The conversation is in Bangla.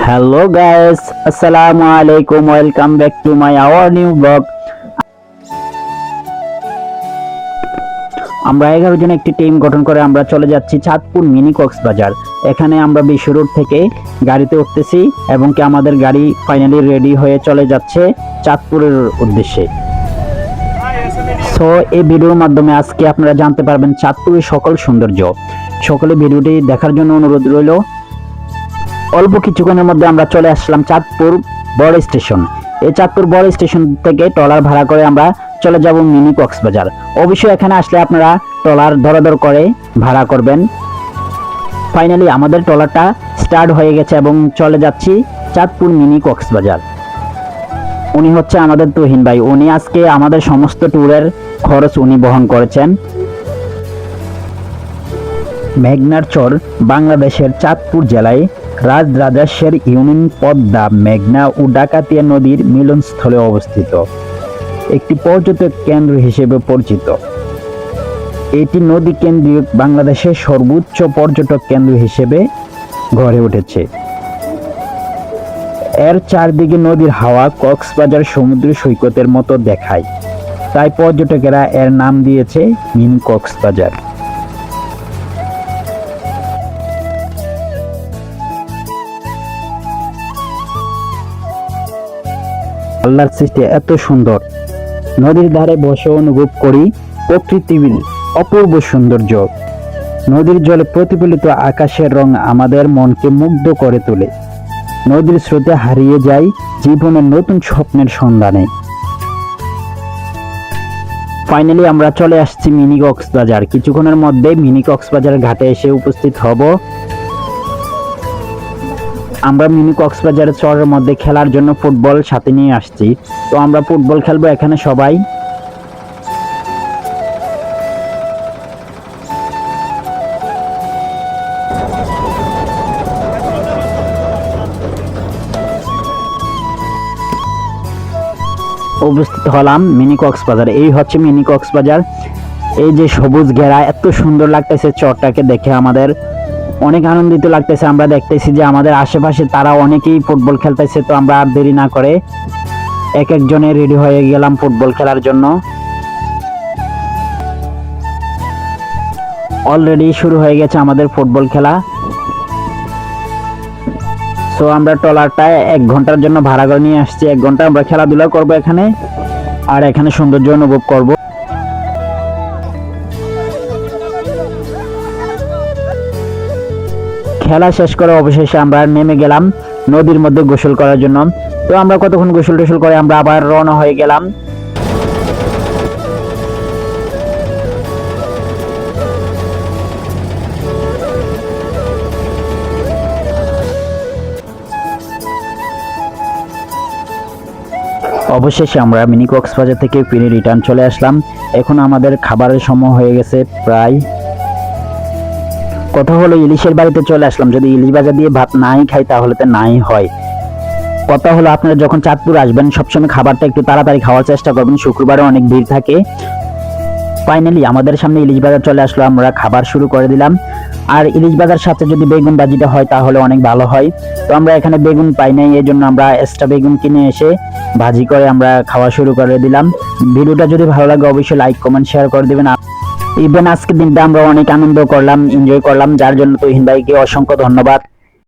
হ্যালো গাইস আসসালামু আলাইকুম welcome back to my our new blog আমরা এগারো জন একটি টিম গঠন করে আমরা চলে যাচ্ছি চাঁদপুর মিনি কক্সবাজার। এখানে আমরা বিশ্ব রোড থেকে গাড়িতে উঠতেছি এবং কি আমাদের গাড়ি ফাইনালি রেডি হয়ে চলে যাচ্ছে চাঁদপুরের উদ্দেশ্যে। সো এই ভিডিওর মাধ্যমে আজকে আপনারা জানতে পারবেন চাঁদপুরের সকল সৌন্দর্য। সকলে ভিডিওটি দেখার জন্য অনুরোধ রইল। অল্প কিছুক্ষণের মধ্যে আমরা চলে আসলাম চাঁদপুর বড় স্টেশন। এই চাঁদপুর বড় স্টেশন থেকে ট্রলার ভাড়া করে আমরা চলে যাব মিনি কক্সবাজার। অবশ্যই এখানে আসলে আপনারা ট্রলার দরদর করে ভাড়া করবেন। ফাইনালি আমাদের ট্রলারটা স্টার্ট হয়ে গেছে এবং চলে যাচ্ছি চাঁদপুর মিনি কক্সবাজার। উনি হচ্ছে আমাদের তুহিন ভাই। উনি আজকে আমাদের সমস্ত ট্যুরের খরচ উনি বহন করেছেন। মেঘনার চর বাংলাদেশের চাঁদপুর জেলায় রাজরাজেশ্বর ইউনিয়ন পদ্মা, মেঘনা ও ডাকাতিয়া নদীর মিলনস্থলে অবস্থিত। একটি পর্যটক কেন্দ্র হিসেবে পরিচিত। এটি নদী কেন্দ্রিক বাংলাদেশের সর্বোচ্চ পর্যটক কেন্দ্র হিসেবে গড়ে উঠেছে। এর চারদিকে নদীর হাওয়া কক্সবাজার সমুদ্র সৈকতের মতো দেখায়। তাই পর্যটকেরা এর নাম দিয়েছে মিনি কক্সবাজার আল্লাহর সৃষ্টি এত সুন্দর। নদীর ধারে বসে অনুভব করি প্রকৃতির অপূর্ব সৌন্দর্য। নদীর জলে প্রতিফলিত আকাশের রং আমাদের মনকে মুগ্ধ করে তোলে। নদীর স্রোতে হারিয়ে যায় জীবনের নতুন স্বপ্নের সন্ধানে। ফাইনালি আমরা চলে আসছি মিনি কক্সবাজার কিছুক্ষণের মধ্যে মিনি কক্সবাজার ঘাটে এসে উপস্থিত হব। আমরা মিনি কক্সবাজারের চরের মধ্যে খেলার জন্য ফুটবল সাথে নিয়ে আসছি। তো আমরা ফুটবল খেলব এখানে সবাই। উপস্থিত হলাম মিনি কক্সবাজার। এই হচ্ছে মিনি কক্সবাজার। এই যে সবুজ ঘেরা, এত সুন্দর লাগতেছে চরটাকে দেখে আমাদের। অনেক আনন্দিত লাগতেছে, আমরা দেখতেছি যে আমাদের আশেপাশে তারা অনেকেই ফুটবল খেলতেছে, তো আমরা আর দেরি না করে এক একজনে রেডি হয়ে গেলাম ফুটবল খেলার জন্য। অলরেডি শুরু হয়ে গেছে আমাদের ফুটবল খেলা। তো আমরা ট্রলারটা এক ঘণ্টার জন্য ভাড়া করে নিয়ে আসছি, এক ঘণ্টা আমরা খেলাধুলা করব এখানে, আর এখানে সৌন্দর্য অনুভব করব। খেলা শেষ করে অবশেষে আমরা নেমে গেলাম নদীর মধ্যে গোসল করার জন্য। তো আমরা কতক্ষণ গোসল টোসল করে আমরা আবার রওনা হয়ে গেলাম। অবশেষে আমরা মিনি কক্সবাজার থেকে ফিরে রিটার্ন চলে আসলাম। এখন আমাদের খাবারের সময় হয়ে গেছে প্রায় কথা হলো, ইলিশের বাড়িতে চলে আসলাম। যদি ইলিশ ভাজা দিয়ে ভাত নাই খাই, তাহলে তো নাই হয়। কথা হলো, আপনারা যখন চাঁদপুর আসবেন, সবসময় খাবারটা একটু তাড়াতাড়ি খাওয়ার চেষ্টা করবেন। শুক্রবারে অনেক ভিড় থাকে। ফাইনালি আমাদের সামনে ইলিশ বাজার চলে আসলো। আমরা খাবার শুরু করে দিলাম। আর ইলিশ বাজার সাথে যদি বেগুন ভাজিটা হয়, তাহলে অনেক ভালো হয়। তো আমরা এখানে বেগুন পাই নাই, এই জন্য আমরা এক্সট্রা বেগুন কিনে এসে ভাজি করে আমরা খাওয়া শুরু করে দিলাম। ভিডিওটা যদি ভালো লাগে, অবশ্যই লাইক কমেন্ট শেয়ার করে দিবেন। ইভেন আজকের দিনটা আমরা অনেক আনন্দ করলাম এনজয় করলাম। যার জন্য তুহিন ভাইকে অসংখ্য ধন্যবাদ।